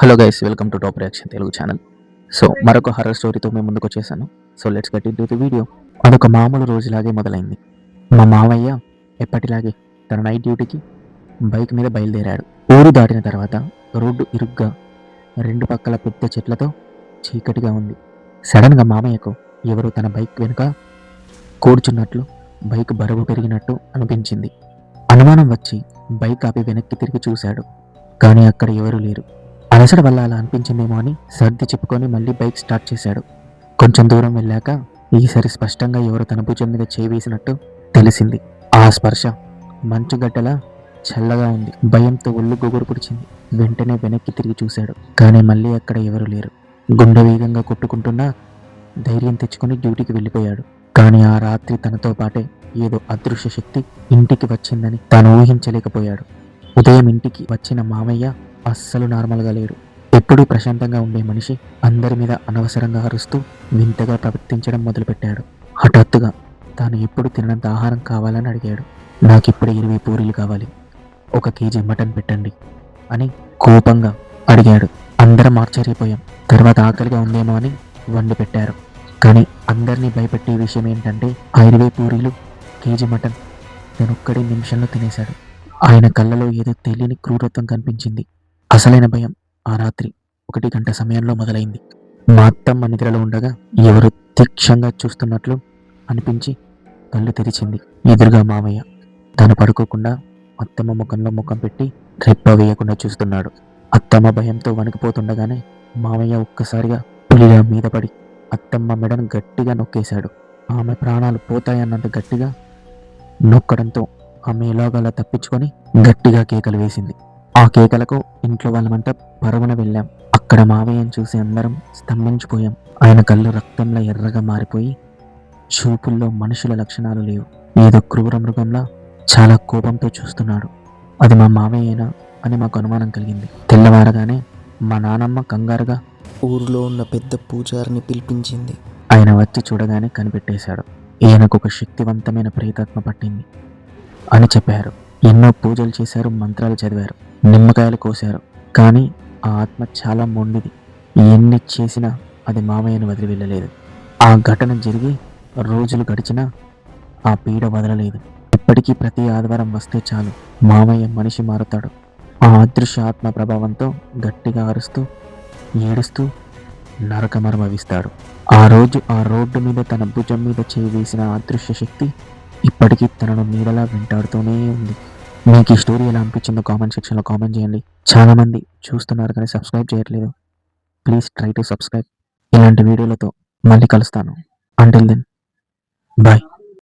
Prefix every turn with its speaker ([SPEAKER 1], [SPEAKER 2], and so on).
[SPEAKER 1] Hello guys welcome to top reaction Telugu channel so మరొక horror స్టోరీతో మేము ముందుకు వచ్చేసాను. So let's get into the video అదొక మామూలు రోజులాగే మొదలైంది. మా మామయ్య ఎప్పటిలాగే తన నైట్ డ్యూటీకి బైక్ మీద బయలుదేరాడు. ఊరు దాటిన తర్వాత రోడ్డు ఇరుగ్గా రెండు పక్కల పెద్ద చెట్లతో చీకటిగా ఉంది. సడన్గా మామయ్యకు ఎవరు తన బైక్ వెనుక కూర్చున్నట్లు బైక్ బరువు పెరిగినట్టు అనిపించింది. అనుమానం వచ్చి బైక్ ఆపి వెనక్కి తిరిగి చూశాడు. కానీ అక్కడ ఎవరూ లేరు. అలసట వల్ల అలా అనిపించిందేమో అని సర్ది చెప్పుకొని మళ్ళీ బైక్ స్టార్ట్ చేశాడు. కొంచెం దూరం వెళ్ళాక ఈసారి స్పష్టంగా ఎవరు తన భుజం మీద చేవేసినట్టు తెలిసింది. ఆ స్పర్శ మంచుగడ్డలా చల్లగా ఉంది. భయంతో ఒళ్ళు గుగురు పుడిచింది. వెంటనే వెనక్కి తిరిగి చూశాడు. కానీ మళ్ళీ అక్కడ ఎవరు లేరు. గుండె వేగంగా కొట్టుకుంటున్నా ధైర్యం తెచ్చుకుని డ్యూటీకి వెళ్ళిపోయాడు. కానీ ఆ రాత్రి తనతో పాటే ఏదో అదృశ్య శక్తి ఇంటికి వచ్చిందని తాను ఊహించలేకపోయాడు. ఉదయం ఇంటికి వచ్చిన మామయ్య అస్సలు నార్మల్గా లేరు. ఎప్పుడూ ప్రశాంతంగా ఉండే మనిషి అందరి మీద అనవసరంగా అరుస్తూ వింతగా ప్రవర్తించడం మొదలుపెట్టాడు. హఠాత్తుగా తాను ఎప్పుడు తినంత ఆహారం కావాలని అడిగాడు. నాకిప్పుడు ఇరవై పూరీలు కావాలి. ఒక కేజీ మటన్ పెట్టండి అని కోపంగా అడిగాడు. అందరం ఆశ్చర్యపోయాం. తర్వాత ఆకలిగా ఉందేమో అని వండి పెట్టారు. కానీ అందరినీ భయపెట్టే విషయం ఏంటంటే ఆ ఇరవై పూరీలు కేజీ మటన్ తనొక్కడే నిమిషంలో తినేశాడు. ఆయన కళ్ళలో ఏదో తెలియని క్రూరత్వం కనిపించింది. అసలైన భయం ఆ రాత్రి ఒకటి గంట సమయంలో మొదలైంది. మా అత్తమ్మ నిద్రలో ఉండగా ఎవరు తీక్షంగా చూస్తున్నట్లు అనిపించి కళ్ళు తెరిచింది ఎదురుగా మామయ్య. తను పడుకోకుండా అత్తమ్మ ముఖంలో ముఖం పెట్టి రెప్ప వేయకుండా చూస్తున్నాడు. అత్తమ్మ భయంతో వణికిపోతుండగానే మామయ్య ఒక్కసారిగా పులిగా మీద పడి అత్తమ్మ మెడను గట్టిగా నొక్కేశాడు. ఆమె ప్రాణాలు పోతాయన్నంత గట్టిగా నొక్కడంతో ఆమె ఎలాగలా తప్పించుకొని గట్టిగా కేకలు వేసింది. ఆ కేకలకు ఇంట్లో వాళ్ళమంతా పరుగున వెళ్ళాం. అక్కడ మావయ్యను చూసి అందరం స్తంభించిపోయాం. ఆయన కళ్ళు రక్తంలో ఎర్రగా మారిపోయి చూపుల్లో మనుషుల లక్షణాలు లేవు. ఏదో క్రూర మృగంలా చాలా కోపంతో చూస్తున్నాడు. అది మా మావయ్యేనా అని మాకు అనుమానం కలిగింది. తెల్లవారగానే మా నానమ్మ కంగారుగా
[SPEAKER 2] ఊరిలో ఉన్న పెద్ద పూజారిని పిలిపించింది.
[SPEAKER 1] ఆయన వచ్చి చూడగానే కనిపెట్టేశాడు. ఈయనకు ఒక శక్తివంతమైన ప్రేతాత్మ పట్టింది అని చెప్పారు. ఎన్నో పూజలు చేశారు మంత్రాలు చదివారు. నిమ్మకాయలు కోశారు. కానీ ఆ ఆత్మ చాలా మొండిది. ఎన్ని చేసినా అది మామయ్యను వదిలి వెళ్ళలేదు ఆ ఘటన జరిగి రోజులు గడిచినా ఆ పీడ వదలలేదు. ఇప్పటికీ ప్రతి ఆదివారం వస్తే చాలు మామయ్య మనిషి మారుతాడు. ఆ అదృశ్య ఆత్మ ప్రభావంతో గట్టిగా అరుస్తూ ఏడుస్తూ నరకమరమవిస్తాడు. ఆ రోజు ఆ రోడ్డు మీద తన భుజం మీద చేయి వేసిన అదృశ్య శక్తి ఇప్పటికీ తనను నీడలా వెంటాడుతూనే ఉంది. మీకు ఈ స్టోరీ ఎలా అనిపించిందో కామెంట్ సెక్షన్లో కామెంట్ చేయండి. చాలామంది చూస్తున్నారు కానీ సబ్స్క్రైబ్ చేయట్లేదు. ప్లీజ్ ట్రై టు సబ్స్క్రైబ్ ఇలాంటి వీడియోలతో మళ్ళీ కలుస్తాను. Until then bye